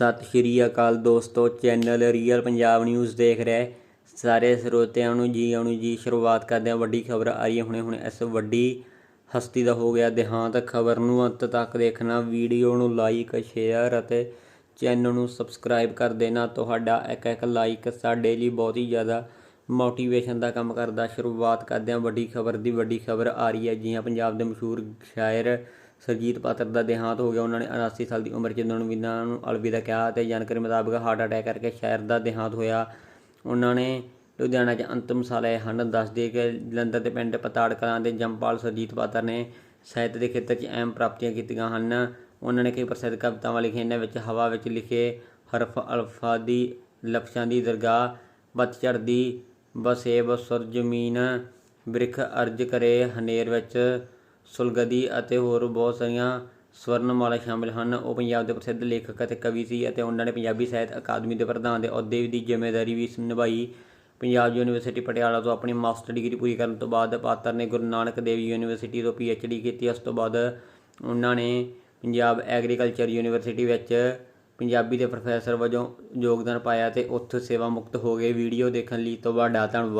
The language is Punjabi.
ਸਤਿ ਸ਼੍ਰੀ ਅਕਾਲ ਦੋਸਤੋ, ਚੈਨਲ ਰੀਅਲ ਪੰਜਾਬ ਨਿਊਜ਼ ਦੇਖ ਰਹੇ ਸਾਰੇ ਸਰੋਤਿਆਂ ਨੂੰ ਜੀ ਆਉਣ ਜੀ, ਸ਼ੁਰੂਆਤ ਕਰਦੇ ਹਾਂ। ਵੱਡੀ ਖਬਰ ਆ ਰਹੀ ਹੈ ਹੁਣੇ ਹੁਣੇ। ਇਸ ਵੱਡੀ ਹਸਤੀ ਦਾ ਹੋ ਗਿਆ ਦੇਹਾਂਤ। ਖਬਰ ਨੂੰ ਅੰਤ ਤੱਕ ਦੇਖਣਾ। ਵੀਡੀਓ ਨੂੰ ਲਾਈਕ ਸ਼ੇਅਰ ਅਤੇ ਚੈਨਲ ਨੂੰ ਸਬਸਕ੍ਰਾਈਬ ਕਰ ਦੇਣਾ। ਤੁਹਾਡਾ ਇੱਕ ਇੱਕ ਲਾਈਕ ਸਾਡੇ ਲਈ ਬਹੁਤ ਹੀ ਜ਼ਿਆਦਾ ਮੋਟੀਵੇਸ਼ਨ ਦਾ ਕੰਮ ਕਰਦਾ। ਸ਼ੁਰੂਆਤ ਕਰਦੇ ਹਾਂ। ਵੱਡੀ ਖਬਰ ਦੀ ਵੱਡੀ ਖਬਰ ਆ ਰਹੀ ਹੈ। ਜੀ ਹਾਂ ਪੰਜਾਬ ਦੇ ਮਸ਼ਹੂਰ ਸ਼ਾਇਰ ਸਰਜੀਤ ਪਾਤਰ ਦਾ ਦੇਹਾਂਤ ਹੋ ਗਿਆ। ਉਹਨਾਂ ਨੇ 79 ਸਾਲ ਦੀ ਉਮਰ 'ਚ ਉਹਨਾਂ ਨੂੰ ਵਿਦਾ ਨੂੰ ਅਲਵਿਦਾ ਕਿਹਾ ਤੇ ਜਾਣਕਾਰੀ ਮੁਤਾਬਕ ਹਾਰਟ ਅਟੈਕ ਕਰਕੇ ਸ਼ਾਇਰ ਦਾ ਦੇਹਾਂਤ ਹੋਇਆ। ਉਹਨਾਂ ਨੇ ਲੁਧਿਆਣਾ 'ਚ ਅੰਤਮ ਸਾਹ ਲਏ ਹਨ ਦੱਸਦੇ ਕਿ ਜਲੰਧਰ ਦੇ ਪਿੰਡ ਪਤਾੜ ਕਲਾਂ ਦੇ ਜੰਪਾਲ ਸਰਜੀਤ ਪਾਤਰ ਨੇ ਸਾਹਿਤ ਦੇ ਖੇਤਰ 'ਚ ਅਹਿਮ ਪ੍ਰਾਪਤੀਆਂ ਕੀਤੀਆਂ ਹਨ। ਉਹਨਾਂ ਨੇ ਕਈ ਪ੍ਰਸਿੱਧ ਕਵਿਤਾਵਾਂ ਲਿਖੀਆਂ, ਇਹਨਾਂ ਵਿੱਚ ਹਵਾ ਵਿੱਚ ਲਿਖੇ ਹਰਫ ਅਲਫਾ ਦੀ ਲਫ਼ਜ਼ਾਂ ਦੀ ਦਰਗਾਹ, ਬਤ ਚੜਦੀ ਬਸੇਬ ਸੁਰ ਜ਼ਮੀਨ ਬ੍ਰਿਖ ਅਰਜ ਕਰੇ, ਹਨੇਰ ਵਿੱਚ ਸੁਲਗਦੀ ਅਤੇ ਹੋਰ ਬਹੁਤ ਸਾਰੀਆਂ ਸਵਰਨਮਾਲਾ ਸ਼ਾਮਿਲ ਹਨ। ਉਹ ਪੰਜਾਬ ਦੇ ਪ੍ਰਸਿੱਧ ਲੇਖਕ ਅਤੇ ਕਵੀ ਸੀ ਅਤੇ ਉਹਨਾਂ ਨੇ ਪੰਜਾਬੀ ਸਾਹਿਤ ਅਕਾਦਮੀ ਦੇ ਪ੍ਰਧਾਨ ਦੇ ਅਹੁਦੇ ਦੀ ਜ਼ਿੰਮੇਵਾਰੀ ਵੀ ਨਿਭਾਈ। ਪੰਜਾਬ ਯੂਨੀਵਰਸਿਟੀ ਪਟਿਆਲਾ ਤੋਂ ਆਪਣੀ ਮਾਸਟਰ ਡਿਗਰੀ ਪੂਰੀ ਕਰਨ ਤੋਂ ਬਾਅਦ ਪਾਤਰ ਨੇ ਗੁਰੂ ਨਾਨਕ ਦੇਵ ਯੂਨੀਵਰਸਿਟੀ ਤੋਂ ਪੀਐਚਡੀ ਕੀਤੀ। ਉਸ ਤੋਂ ਬਾਅਦ ਉਹਨਾਂ ਨੇ ਪੰਜਾਬ ਐਗਰੀਕਲਚਰ ਯੂਨੀਵਰਸਿਟੀ ਵਿੱਚ ਪੰਜਾਬੀ ਦੇ ਪ੍ਰੋਫੈਸਰ ਵਜੋਂ ਯੋਗਦਾਨ ਪਾਇਆ ਤੇ ਉੱਥੇ ਸੇਵਾ ਮੁਕਤ ਹੋ ਗਏ ਵੀਡੀਓ ਦੇਖਣ ਲਈ ਤੁਹਾਡਾ ਧੰਨਵਾਦ।